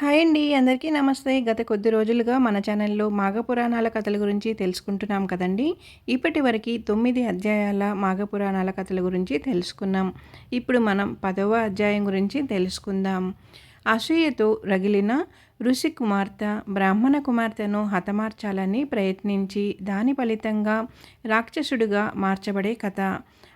Hi అండి అందరికీ నమస్తే. గత కొద్ది రోజులుగా మన ఛానల్లో మాఘపురాణాల కథల గురించి తెలుసుకుంటున్నాం కదండి. ఇప్పటి వరకు తొమ్మిది అధ్యాయాల మాఘపురాణాల కథల గురించి తెలుసుకున్నాం. ఇప్పుడు మనం పదవ అధ్యాయం గురించి తెలుసుకుందాం. అసూయతో రగిలిన ఋషి కుమార్తె బ్రాహ్మణ కుమార్తెను హతమార్చాలని ప్రయత్నించి దాని ఫలితంగా రాక్షసుడిగా మార్చబడే కథ.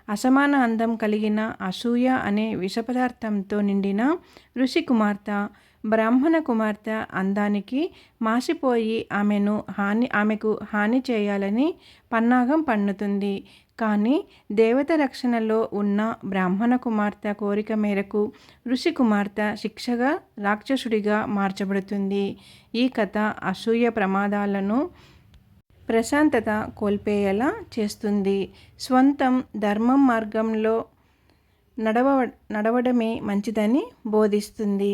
అసమాన అందం కలిగిన అసూయ అనే విషపదార్థంతో నిండిన ఋషి కుమార్తె బ్రాహ్మణ కుమార్తె అందానికి మాసిపోయి ఆమెను హాని ఆమెకు హాని చేయాలని పన్నాగం పన్నుతుంది. కానీ దేవత రక్షణలో ఉన్న బ్రాహ్మణ కుమార్తె కోరిక మేరకు ఋషి కుమార్తె శిక్షగా రాక్షసుడిగా మార్చబడుతుంది. ఈ కథ అసూయ ప్రమాదాలను ప్రశాంతత కోల్పోయేలా చేస్తుంది. స్వంతం ధర్మం మార్గంలో నడవ నడవడమే మంచిదని బోధిస్తుంది.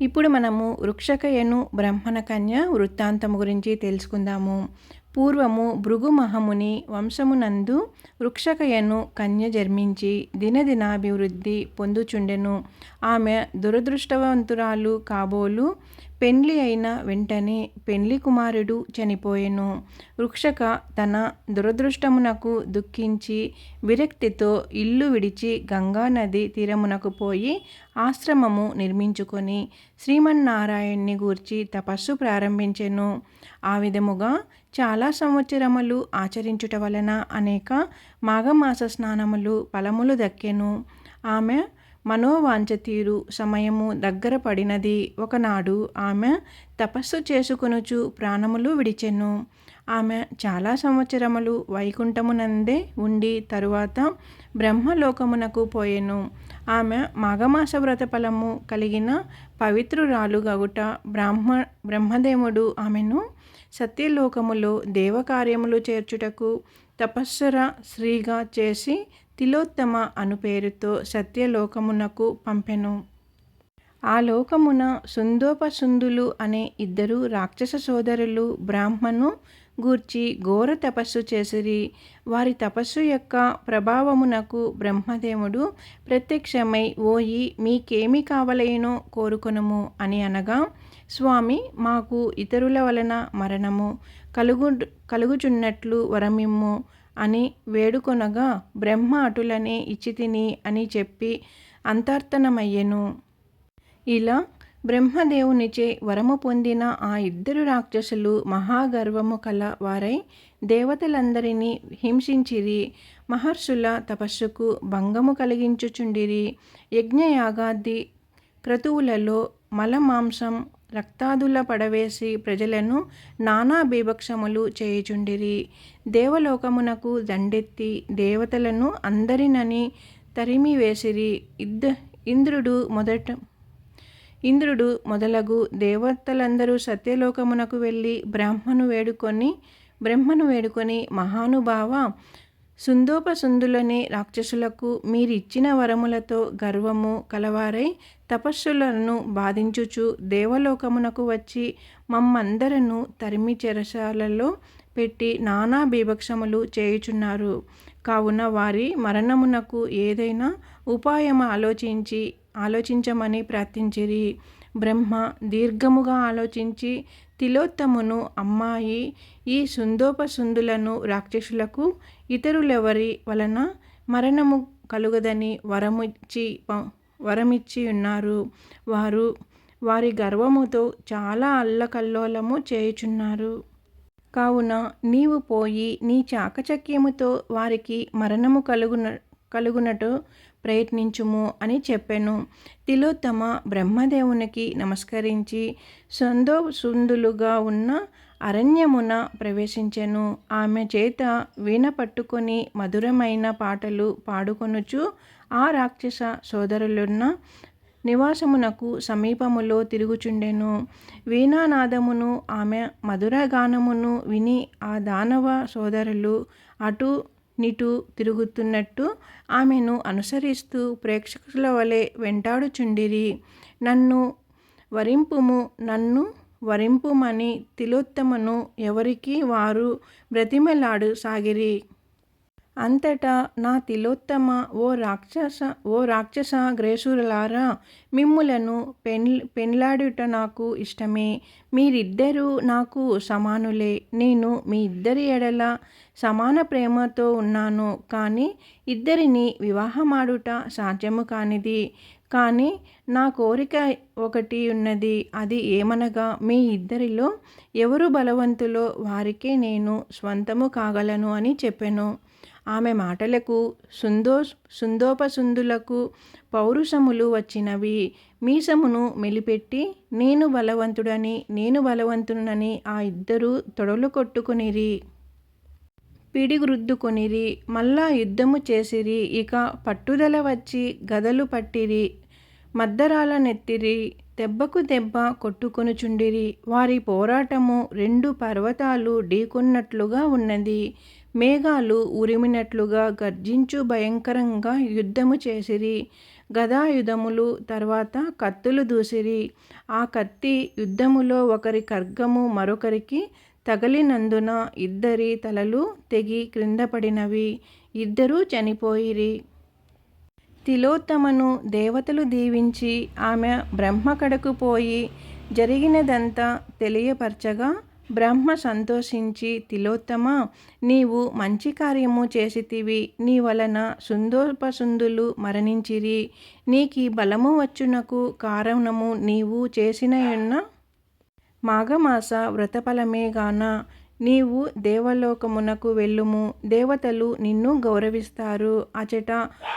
ఇప్పుడు మనము వృక్షకయను బ్రహ్మణకన్య వృత్తాంతము గురించి తెలుసుకుందాము. పూర్వము భృగు మహముని వంశమునందు వృక్షకయను కన్య జన్మించి దినదినాభివృద్ధి పొందుచుండెను. ఆమె దురదృష్టవంతురాలు కాబోలు పెండ్లి అయిన వెంటనే పెండ్లి కుమారుడు చనిపోయెను. వృక్షక తన దురదృష్టమునకు దుఃఖించి విరక్తితో ఇల్లు విడిచి గంగానది తీరమునకు పోయి ఆశ్రమము నిర్మించుకొని శ్రీమన్నారాయణ్ణి గూర్చి తపస్సు ప్రారంభించెను. ఆ విధముగా చాలా సంవత్సరములు ఆచరించుట వలన అనేక మాఘమాస స్నానములు ఫలములు దక్కెను. ఆమె మనోవాంఛ తీరు సమయము దగ్గర పడినది ఒకనాడు ఆమె తపస్సు చేసుకునుచు ప్రాణములు విడిచెను. ఆమె చాలా సంవత్సరములు వైకుంఠమునందే ఉండి తరువాత బ్రహ్మలోకమునకు పోయెను. ఆమె మాఘమాస వ్రతఫలము కలిగిన పవిత్రురాలు గగుట బ్రాహ్మ బ్రహ్మదేవుడు ఆమెను సత్యలోకములో దేవకార్యములు చేర్చుటకు తపస్సర శ్రీగా చేసి తిలోత్తమ అను పేరుతో సత్యలోకమునకు పంపెను. ఆ లోకమున సుందోపసుందులు అనే ఇద్దరు రాక్షస సోదరులు బ్రాహ్మను గూర్చి ఘోర తపస్సు చేసిరి. వారి తపస్సు యొక్క ప్రభావమునకు బ్రహ్మదేవుడు ప్రత్యక్షమై ఓయి మీకేమి కావలేనో కోరుకొనము అని అనగా స్వామి మాకు ఇతరుల వలన మరణము కలుగు కలుగుచున్నట్లు వరమిమ్ము. అని వేడుకొనగా బ్రహ్మ అటులనే ఇచ్చితిని అని చెప్పి అంతర్తనమయ్యెను. ఇలా బ్రహ్మదేవునిచే వరము పొందిన ఆ ఇద్దరు రాక్షసులు మహాగర్వము కల వారై దేవతలందరినీ హింసించిరి మహర్షుల తపస్సుకు భంగము కలిగించుచుండిరి యజ్ఞయాగాది క్రతువులలో మలమాంసం రక్తాదుల పడవేసి ప్రజలను నానా బీభక్షములు చేయుచుండిరి. దేవలోకమునకు దండెత్తి దేవతలను అందరినని తరిమి వేసిరి. ఇద్ద ఇంద్రుడు మొదట ఇంద్రుడు మొదలగు దేవతలందరూ సత్యలోకమునకు వెళ్ళి బ్రహ్మను వేడుకొని బ్రహ్మను వేడుకొని మహానుభావ సుందోపసుందులనే రాక్షసులకు మీరిచ్చిన వరములతో గర్వము కలవారై తపస్సులను బాధించుచు దేవలోకమునకు వచ్చి మమ్మందరను తరిమి చెరసాలలో పెట్టి నానా బీభక్షములు చేయుచున్నారు. కావున వారి మరణమునకు ఏదైనా ఉపాయము ఆలోచించి ఆలోచించమని ప్రార్థించిరి. బ్రహ్మ దీర్ఘముగా ఆలోచించి తిలోత్తమును అమ్మాయి ఈ సుందోపసుందులను రాక్షసులకు ఇతరులెవరి వలన మరణము కలుగదని వరమిచ్చి వరమిచ్చి ఉన్నారు. వారు వారి గర్వముతో చాలా అల్లకల్లోలము చేయుచున్నారు. కావున నీవు పోయి నీ చాకచక్యముతో వారికి మరణము కలుగున కలుగునట్టు ప్రయత్నించుము అని చెప్పెను. తిలోత్తమ బ్రహ్మదేవునికి నమస్కరించి సందో సుందులుగా ఉన్న అరణ్యమున ప్రవేశించెను. ఆమె చేత వీణ పట్టుకొని మధురమైన పాటలు పాడుకొనుచు ఆ రాక్షస సోదరులున్న నివాసమునకు సమీపములో తిరుగుచుండెను. వీణానాదమును ఆమె మధురగానమును విని ఆ దానవ సోదరులు అటు నిటు తిరుగుతున్నట్టు ఆమెను అనుసరిస్తూ ప్రేక్షకుల వలె వెంటాడుచుండిరి. నన్ను వరింపుము నన్ను వరింపుమని తిలోత్తమను ఎవరికి వారు బ్రతిమలాడు సాగిరి. అంతటా నా తిలోత్తమ ఓ రాక్షస ఓ రాక్షస గ్రేసురులారా మిమ్ములను పెన్ పెన్లాడుట నాకు ఇష్టమే. మీరిద్దరూ నాకు సమానులే. నేను మీ ఇద్దరి ఎడల సమాన ప్రేమతో ఉన్నాను. కానీ ఇద్దరిని వివాహమాడుట సాధ్యము కానిది. కానీ నా కోరిక ఒకటి ఉన్నది. అది ఏమనగా మీ ఇద్దరిలో ఎవరు బలవంతులో వారికే నేను స్వంతము కాగలను అని చెప్పెను. ఆమె మాటలకు సుందో సుందోపసుందులకు పౌరుషములు వచ్చినవి. మీసమును మెలిపెట్టి నేను బలవంతుడని నేను బలవంతునని ఆ ఇద్దరు తొడలు కొట్టుకునిరి. పిడిగురుద్దుకొనిరి. మళ్ళా యుద్ధము చేసిరి. ఇక పట్టుదల వచ్చి గదలు పట్టిరి. మద్దరాల నెత్తిరి. దెబ్బకు దెబ్బ కొట్టుకొనుచుండిరి. వారి పోరాటము రెండు పర్వతాలు ఢీకొన్నట్లుగా ఉన్నది. మేఘాలు ఉరిమినట్లుగా గర్జించు భయంకరంగా యుద్ధము చేసిరి. గదాయుధములు తర్వాత కత్తులు దూసిరి. ఆ కత్తి యుద్ధములో ఒకరి ఖర్గము మరొకరికి తగిలినందున ఇద్దరి తలలు తెగి క్రిందపడినవి. ఇద్దరూ చనిపోయిరి. తిలోత్తమను దేవతలు దీవించి ఆమె బ్రహ్మ కడకు పోయి జరిగినదంతా తెలియపరచగా బ్రహ్మ సంతోషించి తిలోత్తమ నీవు మంచి కార్యము చేసితివి నీ వలన సుందోపసుందులు మరణించిరి. నీకి బలము వచ్చునకు కారణము నీవు చేసిన ఎన్న మాఘమాస వ్రతఫలమేగాన. నీవు దేవలోకమునకు వెళ్ళుము దేవతలు నిన్ను గౌరవిస్తారు. అచట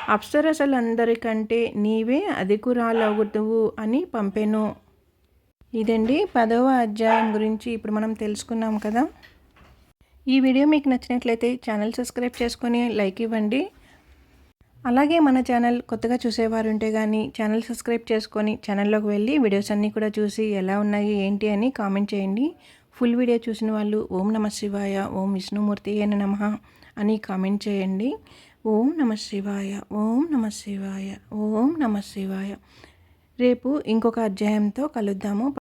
అప్సరసలందరికంటే నీవే అధికురాలవుతువు అని పంపెను. ఇదండి పదవ అధ్యాయం గురించి ఇప్పుడు మనం తెలుసుకున్నాం కదా. ఈ వీడియో మీకు నచ్చినట్లయితే ఛానల్ సబ్స్క్రైబ్ చేసుకొని లైక్ ఇవ్వండి. అలాగే మన ఛానల్ కొత్తగా చూసేవారు ఉంటే కానీ ఛానల్ సబ్స్క్రైబ్ చేసుకొని ఛానల్లోకి వెళ్ళి వీడియోస్ అన్నీ కూడా చూసి ఎలా ఉన్నాయి ఏంటి అని కామెంట్ చేయండి. ఫుల్ వీడియో చూసిన వాళ్ళు ఓం నమ శివాయ ఓం విష్ణుమూర్తి అయిన నమ అని కామెంట్ చేయండి. ఓం నమ శివాయ ఓం నమ శివాయ ఓం నమ శివాయ. రేపు ఇంకొక అధ్యాయంతో కలుద్దాము.